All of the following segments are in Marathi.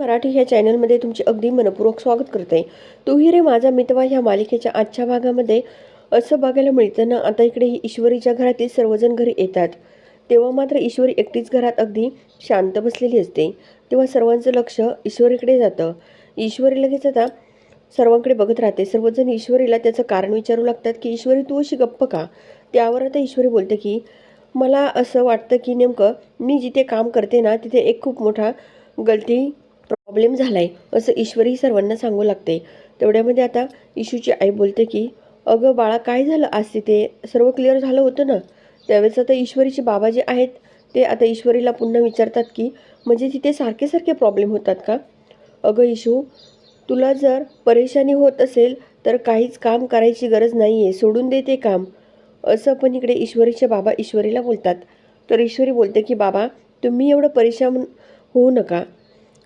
मराठी ह्या चॅनलमध्ये तुमचे अगदी मनपूर्वक स्वागत करते. तुही रे माझा मितवा ह्या मालिकेच्या आजच्या भागामध्ये. असं बघायला मिळतं ना आता इकडे ही ईश्वरीच्या घरातील सर्वजण घरी येतात. तेव्हा मात्र ईश्वरी एकटीच घरात अगदी शांत बसलेली असते. तेव्हा सर्वांचं लक्ष ईश्वरीकडे जातं. ईश्वरी लगेच आता सर्वांकडे बघत राहते. सर्वजण ईश्वरीला त्याचं कारण विचारू लागतात की ईश्वरी तू अशी गप्प का? त्यावर आता ईश्वरी बोलते की मला असं वाटतं की नेमकं मी जिथे काम करते ना तिथे एक खूप मोठा गलती प्रॉब्लेम झाला आहे असं ईश्वरी सर्वांना सांगू लागते. तेवढ्यामध्ये आता इशूची आई बोलते की अगं बाळा काय झालं आज तिथे? सर्व क्लिअर झालं होतं ना? त्यावेळेस आता ईश्वरीचे बाबा जे आहेत ते आता ईश्वरीला पुन्हा विचारतात की म्हणजे तिथे सारखे सारखे प्रॉब्लेम होतात का? अगं इशू तुला जर परेशानी होत असेल तर काहीच काम करायची गरज नाही आहे सोडून दे ते काम. असं पण इकडे ईश्वरीचे बाबा ईश्वरीला बोलतात. तर ईश्वरी बोलते की बाबा तुम्ही एवढं परेशान होऊ नका.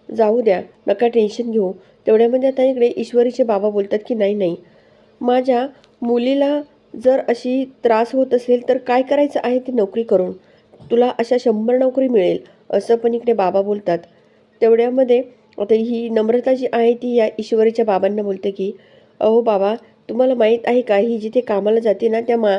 जाऊ द्या नका टेन्शन घेऊ. तेवढ्यामध्ये आता इकडे ईश्वरीचे बाबा बोलतात की नाही नाही. माझ्या मुलीला जर अशी त्रास होत असेल तर काय करायचं आहे ती नोकरी करून? तुला अशा शंभर नोकरी मिळेल असं पण इकडे बाबा बोलतात. तेवढ्यामध्ये आता ही नम्रता जी आहे ती या ईश्वरीच्या बाबांना बोलते की अहो बाबा तुम्हाला माहीत आहे का ही जिथे कामाला जाते ना त्या मा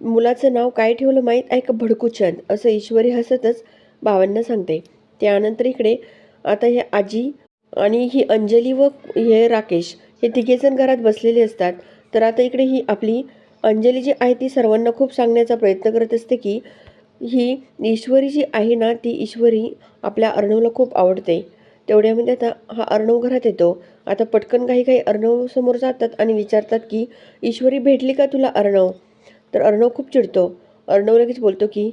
मुलाचं नाव काय ठेवलं माहीत आहे का? भडकूचंद असं ईश्वरी हसतच बाबांना सांगते. त्यानंतर इकडे आता हे आजी आणि ही अंजली व हे राकेश हे तिघेजण घरात बसलेले असतात. तर आता इकडे ही आपली अंजली जी आहे ती सर्वांना खूप सांगण्याचा प्रयत्न करत असते की ही ईश्वरी जी आहे ना ती ईश्वरी आपल्या अर्णवला खूप आवडते. तेवढ्यामध्ये म्हणजे आता हा अर्णव घरात येतो. आता पटकन काही काही अर्णव समोर जातात आणि विचारतात की ईश्वरी भेटली का तुला अर्णव? तर अर्णव खूप चिडतो. अर्णव लगेच बोलतो की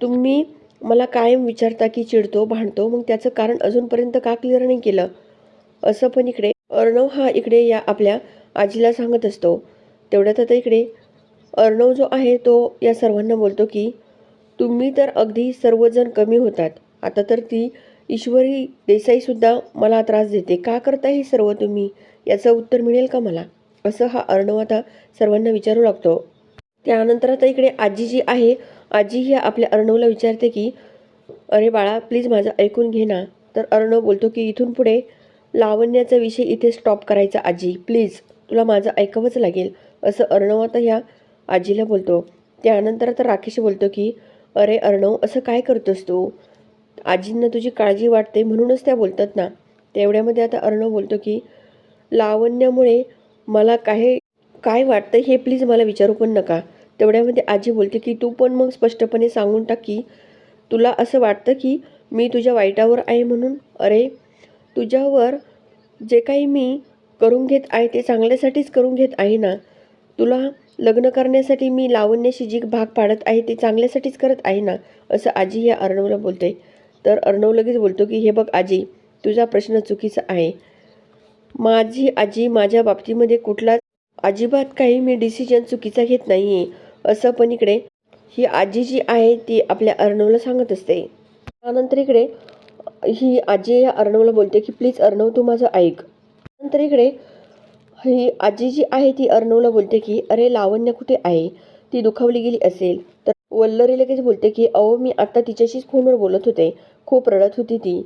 तुम्ही मला कायम विचारता की चिडतो भांडतो मग त्याचं कारण अजूनपर्यंत का क्लिअर नाही केलं? असं पण इकडे अर्णव हा इकडे या आपल्या आजीला सांगत असतो. तेवढ्यात आता इकडे अर्णव जो आहे तो या सर्वांना बोलतो की तुम्ही तर अगदी सर्वजण कमी होतात. आता तर ती ईश्वरी देसाईसुद्धा मला त्रास देते. का करता हे सर्व तुम्ही? याचं उत्तर मिळेल का मला? असं हा अर्णव आता सर्वांना विचारू लागतो. त्यानंतर आता इकडे आजी जी आहे आजी ही आपल्या अर्णवला विचारते की अरे बाळा प्लीज माझं ऐकून घे ना. तर अर्णव बोलतो की इथून पुढे लावण्याचा विषय इथे स्टॉप करायचा आजी. प्लीज तुला माझं ऐकावंच लागेल. असं अर्णव आता ह्या आजीला बोलतो. त्यानंतर आता राकेश बोलतो की अरे अर्णव असं काय करतोस तू? आजींना तुझी काळजी वाटते म्हणूनच त्या बोलतात ना. तेवढ्यामध्ये आता अर्णव बोलतो की लावण्यामुळे मला काय काय वाटतं हे प्लीज मला विचारू पण नका. तेवढ्यामध्ये आजी बोलते की तू पण मग स्पष्टपणे सांगून टाक की तुला असं वाटतं की मी तुझ्या वाईटावर आहे म्हणून? अरे तुझ्यावर जे काही मी करून घेत आहे ते चांगल्यासाठीच करून घेत आहे ना? तुला लग्न करण्यासाठी मी लावण्याशी जी भाग पाडत आहे ते चांगल्यासाठीच करत आहे ना? असं आजी या अर्णवला बोलते. तर अर्णव लगेच बोलतो की हे बघ आजी तुझा प्रश्न चुकीचा आहे. माझी आजी माझ्या बाबतीमध्ये कुठलाच अजिबात काही मी डिसिजन चुकीचा घेत नाही आहे असं पण इकडे ही आजी जी आहे ती आपल्या अर्णवला सांगत असते. त्यानंतर इकडे ही आजी या अर्णवला बोलते की प्लीज अर्णव तू माझं ऐक. नंतर इकडे ही आजी जी आहे ती अर्णवला बोलते की अरे लावण्य कुठे आहे? ती दुखावली गेली असेल. तर वल्लरी लगेच बोलते की अहो मी आत्ता तिच्याशीच फोनवर बोलत होते. खूप रडत होती ती.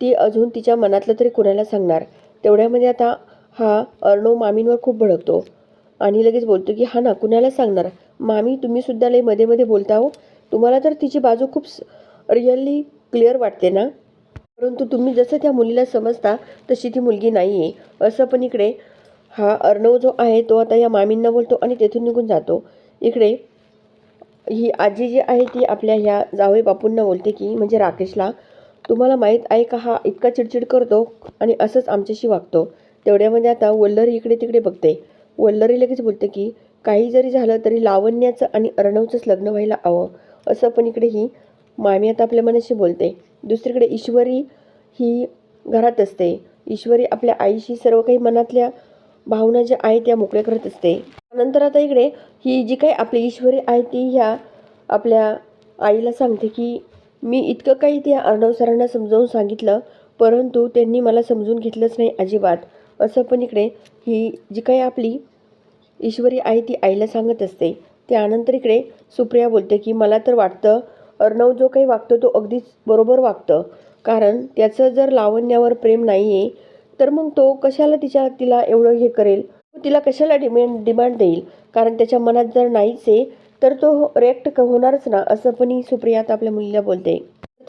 ती अजून तिच्या मनातलं तरी कुणाला सांगणार? तेवढ्यामध्ये आता हा अर्णव मामींवर खूप भडकतो. आणि लगेच बोलतो की हा ना कुणाला सांगणार? मामी तुम्ही सुद्धा लई मध्ये मध्ये बोलता हो. तुम्हाला तर तिची बाजू खूप रिअली क्लिअर वाटते ना? परंतु तुम्ही जसं त्या मुलीला समजता तशी ती मुलगी नाही आहे असं पण इकडे हा अर्णव जो आहे तो आता या मामींना बोलतो आणि तेथून निघून जातो. इकडे ही आजी जी आहे ती आपल्या ह्या जावई बापूंना बोलते की म्हणजे राकेशला तुम्हाला माहीत आहे का हा इतका चिडचिड करतो आणि असंच आमच्याशी वागतो. तेवढ्यामध्ये आता वल्लर इकडे तिकडे बघते. वल्लरी लगेच बोलते की काही जरी झालं तरी लावण्याचं आणि अर्णवचंच लग्न व्हायला हवं. असं पण इकडे ही मामी आता आपल्या मनाशी बोलते. दुसरीकडे ईश्वरी ही घरात असते. ईश्वरी आपल्या आईशी सर्व काही मनातल्या भावना ज्या आहेत त्या मोकळ्या करत असते. नंतर आता इकडे ही जी काही आपली ईश्वरी आहे ती ह्या आपल्या आईला सांगते की मी इतकं काही त्या अर्णव सरांना समजावून सांगितलं परंतु त्यांनी मला समजून घेतलंच नाही अजिबात. असं पण इकडे ही जी काही आपली ईश्वरी आहे ती आईला सांगत असते. त्यानंतर इकडे सुप्रिया बोलते की मला तर वाटतं अर्णव जो काही वागतो तो अगदीच बरोबर वागतं. कारण त्याचं जर लावण्यावर प्रेम नाही आहे तर मग तो कशाला तिच्या तिला एवढं हे करेल? तिला कशाला डिमांड डिमांड देईल? कारण त्याच्या मनात जर नाहीच आहे तर तो रिॲक्ट होणारच ना असं पण ही सुप्रिया आता आपल्या मुलीला बोलते.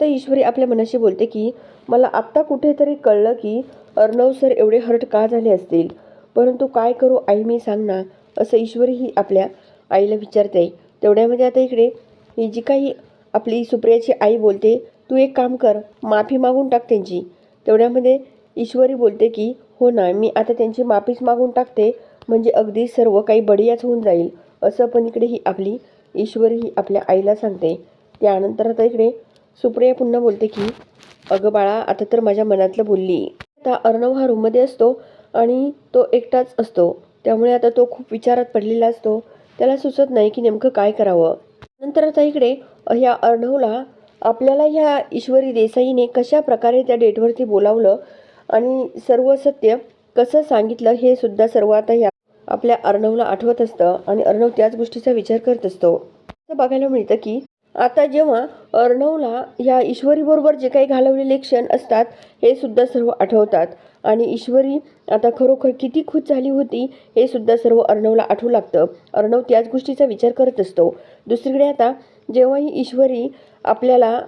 तर ईश्वरी आपल्या मनाशी बोलते की मला आत्ता कुठेतरी कळलं की अर्णव सर एवढे हर्ट का झाले असतील? परंतु काय करू आई मी सांग ना असं ईश्वरी ही आपल्या आईला विचारते. तेवढ्यामध्ये आता इकडे ही जी काही आपली सुप्रियाची आई बोलते तू एक काम कर माफी मागून टाक त्यांची. तेवढ्यामध्ये ईश्वरी बोलते की हो ना मी आता त्यांची माफीच मागून टाकते म्हणजे अगदी सर्व काही बढियाच होऊन जाईल असं पण इकडे ही आपली ईश्वरी ही आपल्या आईला सांगते. त्यानंतर आता इकडे सुप्रिया पुन्हा बोलते की अगं बाळा आता तर माझ्या मनातलं बोलली. आता अर्णव हा रूममध्ये असतो आणि तो एकटाच असतो. त्यामुळे आता तो खूप विचारात पडलेला असतो. त्याला सुचत नाही की नेमकं काय करावं. नंतर आता इकडे ह्या अर्णवला आपल्याला ह्या ईश्वरी देसाईने कशा प्रकारे त्या डेटवरती बोलावलं आणि सर्व सत्य कसं सांगितलं हे सुद्धा सर्व आता ह्या आपल्या अर्णवला आठवत असतं आणि अर्णव त्याच गोष्टीचा विचार करत असतो. असं बघायला मिळतं की आता जेव्हा अर्णवला या ईश्वरीबरोबर जे काही घालवलेले क्षण असतात हे सुद्धा सर्व आठवतात. आणि ईश्वरी आता खरोखर किती खुश झाली होती हे सुद्धा सर्व अर्णवला आठवू लागतं. अर्णव त्याच गोष्टीचा विचार करत असतो. दुसरीकडे आता जेव्हाही ईश्वरी आपल्याला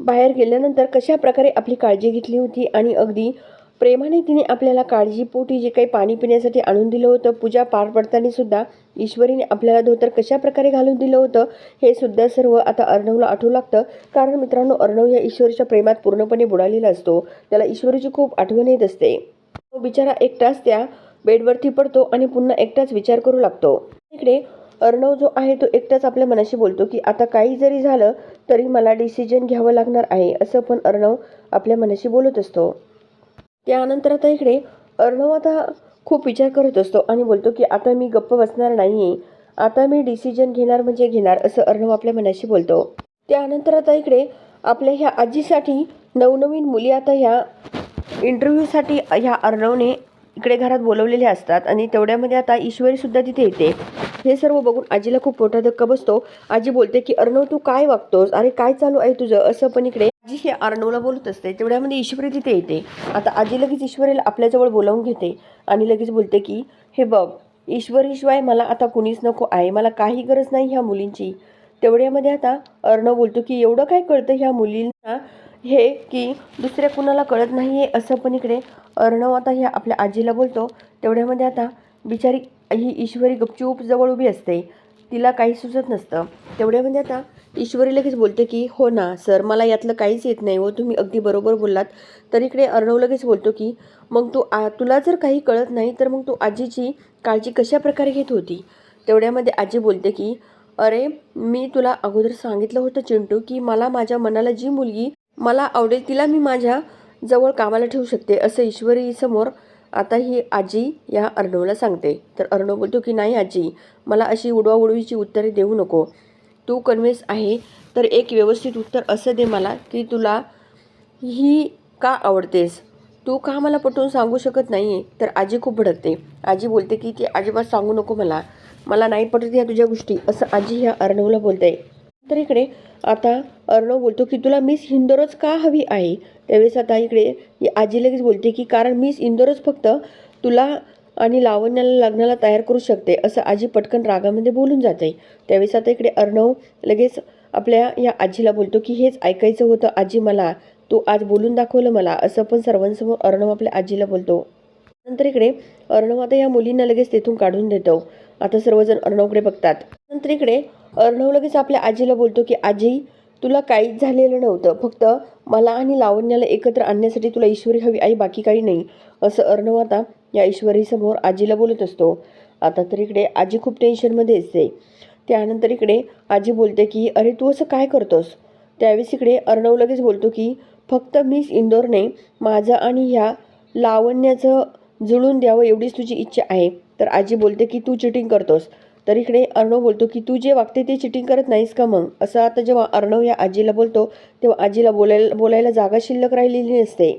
बाहेर गेल्यानंतर कशा प्रकारे आपली काळजी घेतली होती आणि अगदी प्रेमाने तिने आपल्याला काळजीपोटी जे काही पाणी पिण्यासाठी आणून दिलं होतं पूजा पार पडताना सुद्धा ईश्वरीने आपल्याला धोतर कशा प्रकारे घालून दिलं होतं हे सुद्धा सर्व आता अर्णवला आठवू लागतं. कारण मित्रांनो अर्णव या ईश्वरीच्या प्रेमात पूर्णपणे बुडालेला असतो. त्याला ईश्वरीची खूप आठवण येत असते. तो बिचारा एकटाच त्या बेडवरती पडतो आणि पुन्हा एकटाच विचार करू लागतो. इकडे अर्णव जो आहे तो एकटाच आपल्या मनाशी बोलतो की आता काही जरी झालं तरी मला डिसिजन घ्यावं लागणार आहे असं पण अर्णव आपल्या मनाशी बोलत असतो. त्यानंतर आता इकडे अर्णव आता खूप विचार करत असतो आणि बोलतो की आता मी गप्प बसणार नाही आहे आता मी डिसिजन घेणार म्हणजे घेणार असं अर्णव आपल्या मनाशी बोलतो. त्यानंतर आता इकडे आपल्या ह्या आजीसाठी नवनवीन मुली आता ह्या इंटरव्ह्यूसाठी ह्या अर्णवने इकडे घरात बोलवलेले असतात आणि तेवढ्यामध्ये आता ईश्वरीसुद्धा तिथे येते. हे सर्व बघून आजीला खूप मोठा धक्का बसतो. आजी बोलते की अर्णव तू काय वागतोस? अरे काय चालू आहे तुझं? असं पण इकडे आजी हे अर्णवला बोलत असते. तेवढ्यामध्ये ईश्वरी तिथे येते. आता आजी लगेच ईश्वरीला आपल्याजवळ बोलावून घेते आणि लगेच बोलते की हे बघ ईश्वरीशिवाय मला आता कुणीच नको आहे. मला काही गरज नाही ह्या मुलींची. तेवढ्यामध्ये आता अर्णव बोलतो की एवढं काय कळतं ह्या मुलींना हे की दुसऱ्या कुणाला कळत नाही आहे असं पण इकडे अर्णव आता ह्या आपल्या आजीला बोलतो. तेवढ्यामध्ये आता बिचारी ही ईश्वरी गपचूप जवळ उभी असते. तिला काही सुचत नसतं. तेवढ्यामध्ये म्हणजे आता ईश्वरी लगेच बोलते की हो ना सर मला यातलं काहीच येत नाही हो. तुम्ही अगदी बरोबर बोललात. तर इकडे अर्णव लगेच बोलतो की मग तू आ तुला जर काही कळत नाही तर मग तू आजीची काळजी कशा प्रकारे घेत होती? तेवढ्यामध्ये आजी बोलते की अरे मी तुला अगोदर सांगितलं होतं चिंटू की मला माझ्या मनाला जी मुलगी मला आवडेल तिला मी माझ्या जवळ कामाला ठेवू शकते असं ईश्वरी समोर आता ही आजी या अर्णवला सांगते. तर अर्णव बोलतो की नाही आजी मला अशी उडवाउडवीची उत्तरे देऊ नको. तू कन्व्हिन्स आहे तर एक व्यवस्थित उत्तर असं दे मला की तुला ही का आवडतेस? तू का मला पटवून सांगू शकत नाही आहे तर आजी खूप भडकते. आजी बोलते की ती अजिबात सांगू नको मला. मला नाही पटत ह्या तुझ्या गोष्टी असं आजी ह्या अर्णवला बोलते. तर इकडे आता अर्णव बोलतो की तुला मिस इंदोरच का हवी आहे त्यावेळेस आता इकडे आजी लगेच बोलते की कारण मिस इंदोरच फक्त तुला आणि लावण्याला लग्नाला तयार करू शकते असं आजी पटकन रागामध्ये बोलून जाते. त्यावेळेस आता इकडे अर्णव लगेच आपल्या या आजीला बोलतो की हेच ऐकायचं होतं आजी मला तू आज बोलून दाखवलं मला असं पण सर्वांसमोर अर्णव आपल्या आजीला बोलतो. नंतर इकडे अर्णव आता या मुलींना लगेच तेथून काढून देतो. आता सर्वजण अर्णवकडे बघतात. नंतर इकडे अर्णव लगेच आपल्या आजीला बोलतो की आजी तुला काहीच झालेलं नव्हतं. फक्त मला आणि लावण्याला एकत्र आणण्यासाठी तुला ईश्वरी हवी आई बाकी काही नाही. असं अर्णव आता या ईश्वरीसमोर आजीला बोलत असतो. आता तर इकडे आजी खूप टेन्शनमध्ये असते. त्यानंतर इकडे आजी बोलते की अरे तू असं काय करतोस? त्यावेळेस इकडे अर्णव लगेच बोलतो की फक्त मिस इंदोरने माझं आणि ह्या लावण्याचं जुळून द्यावं एवढीच तुझी इच्छा आहे. तर आजी बोलते की तू चिटिंग करतोस. तर इकडे अर्णव बोलतो की तू जे वागते ते चिटिंग करत नाहीस का मग? असं आता जेव्हा अर्णव या आजीला बोलतो तेव्हा आजीला बोलायला बोलायला जागा शिल्लक राहिलेली नसते.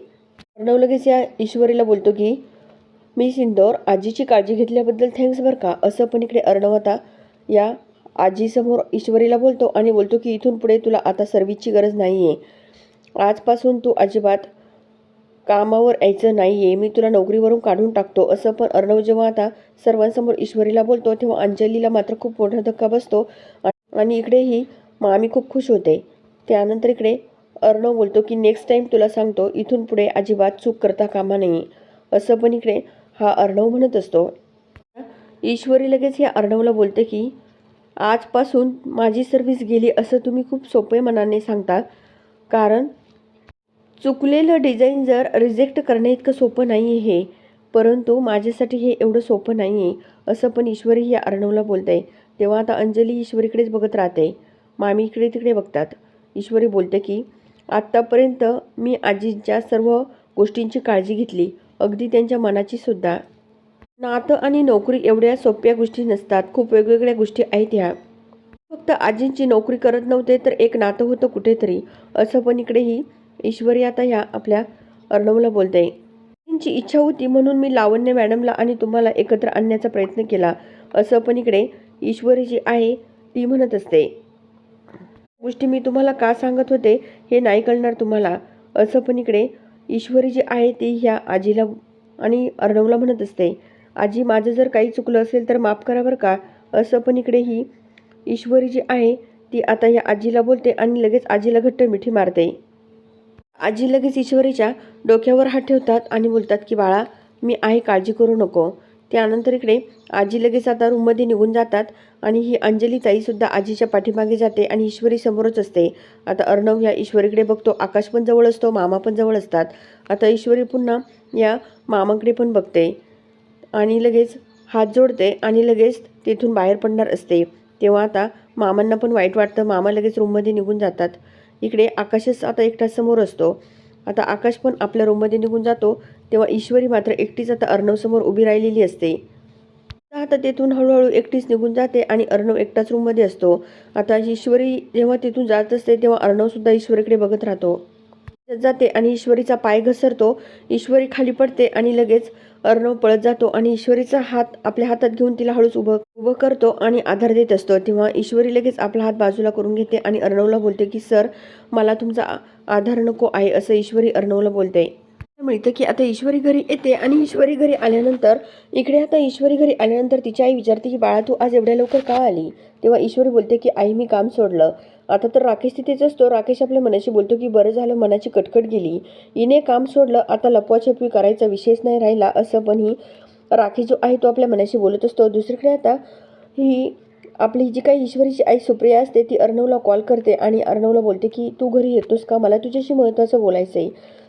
अर्णव लगेच या ईश्वरीला बोलतो की मी सिंदोर आजीची काळजी घेतल्याबद्दल थँक्स बरं का? असं पण इकडे अर्णव आता या आजीसमोर ईश्वरीला बोलतो आणि बोलतो की इथून पुढे तुला आता सर्विसची गरज नाही आहे आजपासून तू अजिबात कामावर यायचं नाही आहे मी तुला नोकरीवरून काढून टाकतो. असं पण अर्णव जेव्हा आता सर्वांसमोर ईश्वरीला बोलतो तेव्हा अंजलीला मात्र खूप मोठा धक्का बसतो. आणि इकडेही मामी खूप खुश होते. त्यानंतर इकडे अर्णव बोलतो की नेक्स्ट टाईम तुला सांगतो इथून पुढे अजिबात चूक करता कामा नाही असं पण इकडे हा अर्णव म्हणत असतो. ईश्वरी लगेच या अर्णवला बोलते की आजपासून माझी सर्व्हिस गेली असं तुम्ही खूप सोपे मनाने सांगता. कारण चुकलेलं डिझाईन जर रिजेक्ट करणे इतकं सोपं नाही आहे हे परंतु माझ्यासाठी हे एवढं सोपं नाही आहे असं पण ईश्वरी या अर्णवला बोलते तेव्हा आता अंजली ईश्वरीकडेच बघत राहते. मामी इकडे तिकडे बघतात. ईश्वरी बोलते की आत्तापर्यंत मी आजींच्या सर्व गोष्टींची काळजी घेतली अगदी त्यांच्या मनाची सुद्धा. नातं आणि नोकरी एवढ्या सोप्या गोष्टी नसतात. खूप वेगवेगळ्या गोष्टी आहेत ह्या. फक्त आजींची नोकरी करत नव्हते तर एक नातं होतं कुठेतरी. असं पण इकडेही ईश्वरी आता ह्या आपल्या अर्णवला बोलते. त्यांची इच्छा होती म्हणून मी लावण्य मॅडमला आणि तुम्हाला एकत्र आणण्याचा प्रयत्न केला. असं पण इकडे ईश्वरी जी आहे ती म्हणत असते. गोष्टी मी तुम्हाला का सांगत होते हे नाही कळणार तुम्हाला. असं पण इकडे ईश्वरी जी आहे ती ह्या आजीला आणि अर्णवला म्हणत असते. आजी माझं जर काही चुकलं असेल तर माफ करा बरं का. असं पण इकडे ही ईश्वरी जी आहे ती आता या आजीला बोलते आणि लगेच आजीला घट्ट मिठी मारते. आजी लगेच ईश्वरीच्या डोक्यावर हात ठेवतात आणि बोलतात की बाळा मी आहे काळजी करू नको. त्यानंतर इकडे आजी लगेच आता रूममध्ये निघून जातात आणि ही अंजली ताईसुद्धा आजीच्या पाठीमागे जाते आणि ईश्वरी समोरच असते. आता अर्णव या ईश्वरीकडे बघतो. आकाश पण जवळ असतो मामा पण जवळ असतात. आता ईश्वरी पुन्हा या मामाकडे पण बघते आणि लगेच हात जोडते आणि लगेच तिथून बाहेर पडणार असते. तेव्हा आता मामांना पण वाईट वाटतं. मामा लगेच रूममध्ये निघून जातात. इकडे आकाशच आता एकटा समोर असतो. आता आकाश पण आपल्या रूममध्ये निघून जातो. तेव्हा ईश्वरी मात्र एकटीच आता अर्णवसमोर उभी राहिलेली असते. आता तेथून हळूहळू एकटीच निघून जाते आणि अर्णव एकटाच रूममध्ये असतो. आता ईश्वरी जेव्हा तिथून जात असते तेव्हा अर्णवसुद्धा ईश्वरीकडे बघत राहतो. जाते आणि ईश्वरीचा पाय घसरतो. ईश्वरी खाली पडते आणि लगेच अर्णव पळत जातो आणि ईश्वरीचा हात आपल्या हातात घेऊन तिला हळूच उभं उभं करतो आणि आधार देत असतो. तेव्हा ईश्वरी लगेच आपला हात बाजूला करून घेते आणि अर्णवला बोलते की सर मला तुमचा आधार नको आहे असं ईश्वरी अर्णवला बोलते. मिळतं की आता ईश्वरी घरी येते आणि ईश्वरी घरी आल्यानंतर इकडे आता ईश्वरी घरी आल्यानंतर तिची आई विचारते की बाळा तू आज एवढ्या लवकर का आली? तेव्हा ईश्वरी बोलते की आई मी काम सोडलं. आता तर राकेश तिथेच असतो. राकेश आपल्या मनाशी बोलतो की बरं झालं मनाची कटकट गेली. हिने काम सोडलं आता लपवाछपवी करायचा विषयच नाही राहिला असं पण ही राकेश जो आहे तो आपल्या मनाशी बोलत असतो. दुसरीकडे आता ही आपली जी काही ईश्वरीची आई सुप्रिया असते ती अर्णवला कॉल करते आणि अर्णवला बोलते की तू घरी येतोस का? मला तुझ्याशी महत्त्वाचं बोलायचं आहे